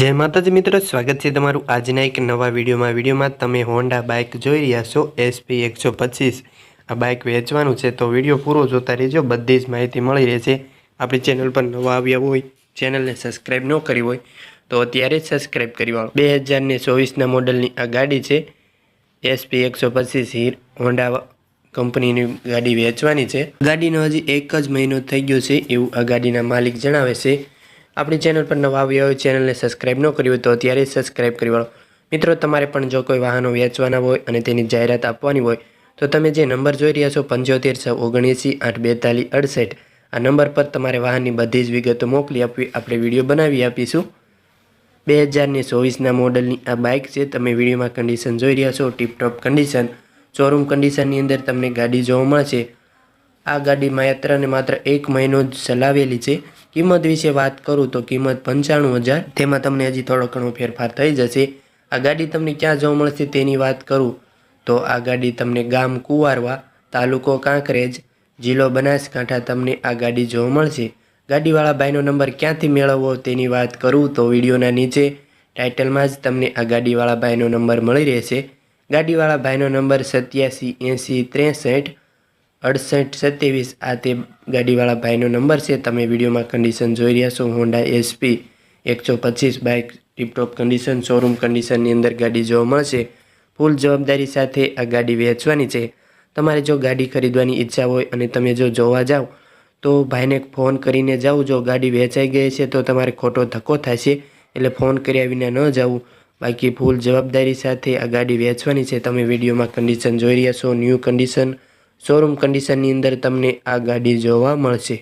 જય માતાજી મિત્રો, સ્વાગત છે તમારું આજના એક નવા વિડીયોમાં. વિડીયોમાં તમે હોન્ડા બાઇક જોઈ રહ્યા છો એસપી એકસો પચીસ. આ બાઇક વેચવાનું છે, તો વીડિયો પૂરો જોતા રહેજો, બધી જ માહિતી મળી રહેશે. આપણી ચેનલ પર નવા આવ્યા હોય ચેનલને સબસ્ક્રાઈબ ન કરી હોય, તો અત્યારે જ સબસ્ક્રાઈબ કરી વાળો. બે હજારને ચોવીસના મોડલની આ ગાડી છે એસપી એકસો પચીસ હીર હોન્ડા કંપનીની ગાડી વેચવાની છે. ગાડીનો હજી એક જ મહિનો થઈ ગયો છે, એવું આ ગાડીના માલિક જણાવે છે. આપણી ચેનલ પર નવા આવ્યા હોય ચેનલને સબસ્ક્રાઈબ ન કરી હોય તો અત્યારે સબસ્ક્રાઈબ કરી વાળો. મિત્રો, તમારે પણ જો કોઈ વાહનો વેચવાના હોય અને તેની જાહેરાત આપવાની હોય, તો તમે જે નંબર જોઈ રહ્યા છો, પંચોતેર છ ઓગણએંસી આઠ બેતાલીસ અડસઠ, આ નંબર પર તમારે વાહનની બધી જ વિગતો મોકલી આપવી, આપણે વીડિયો બનાવી આપીશું. બે હજારની ચોવીસના મોડલની આ બાઇક છે, તમે વિડીયોમાં કન્ડિશન જોઈ રહ્યા છો ટીપટોપ કન્ડિશન શોરૂમ કન્ડિશનની અંદર તમને ગાડી જોવા મળશે. આ ગાડી માત્ર ને માત્ર એક મહિનો જ ચલાવેલી છે. કિંમત વિશે વાત કરું તો કિંમત પંચાણું હજાર. તેમાં તમને હજી થોડો ઘણો ફેરફાર થઈ જશે. આ ગાડી તમને ક્યાં જોવા મળશે તેની વાત કરું. તો આ ગાડી તમને ગામ કુવારવા, તાલુકો કાંકરેજ, જિલ્લો બનાસકાંઠા તમને આ ગાડી જોવા મળશે. ગાડીવાળા ભાઈનો નંબર ક્યાંથી મેળવવો તેની વાત કરું તો વિડીયોના નીચે ટાઇટલમાં જ તમને આ ગાડીવાળા ભાઈનો નંબર મળી રહેશે. ગાડીવાળા ભાઈનો નંબર સત્યાસી એંસી ત્રેસઠ અડસઠ સત્યાવીસ. આ તે ગાડીવાળા ભાઈનો નંબર છે. તમે વિડીયોમાં કન્ડિશન જોઈ રહ્યા છો. હોન્ડા એસપી એકસો પચીસ બાઇક ટીપટોપ કન્ડિશન શોરૂમ કન્ડિશનની અંદર ગાડી જોવા મળશે. ફૂલ જવાબદારી સાથે આ ગાડી વેચવાની છે. તમારે જો ગાડી ખરીદવાની ઈચ્છા હોય અને તમે જો જોવા જાઓ તો ભાઈને ફોન કરીને જાઓ. જો ગાડી વેચાઈ ગઈ છે, તો તમારે ખોટો ધક્કો થશે. એટલે ફોન કર્યા વિના ન જવું બાકી ફૂલ જવાબદારી સાથે આ ગાડી વેચવાની છે. તમે વિડીયોમાં કન્ડિશન જોઈ રહ્યા છો. ન્યૂ કન્ડિશન શોરૂમ કન્ડિશનની અંદર તમને આ ગાડી જોવા મળશે.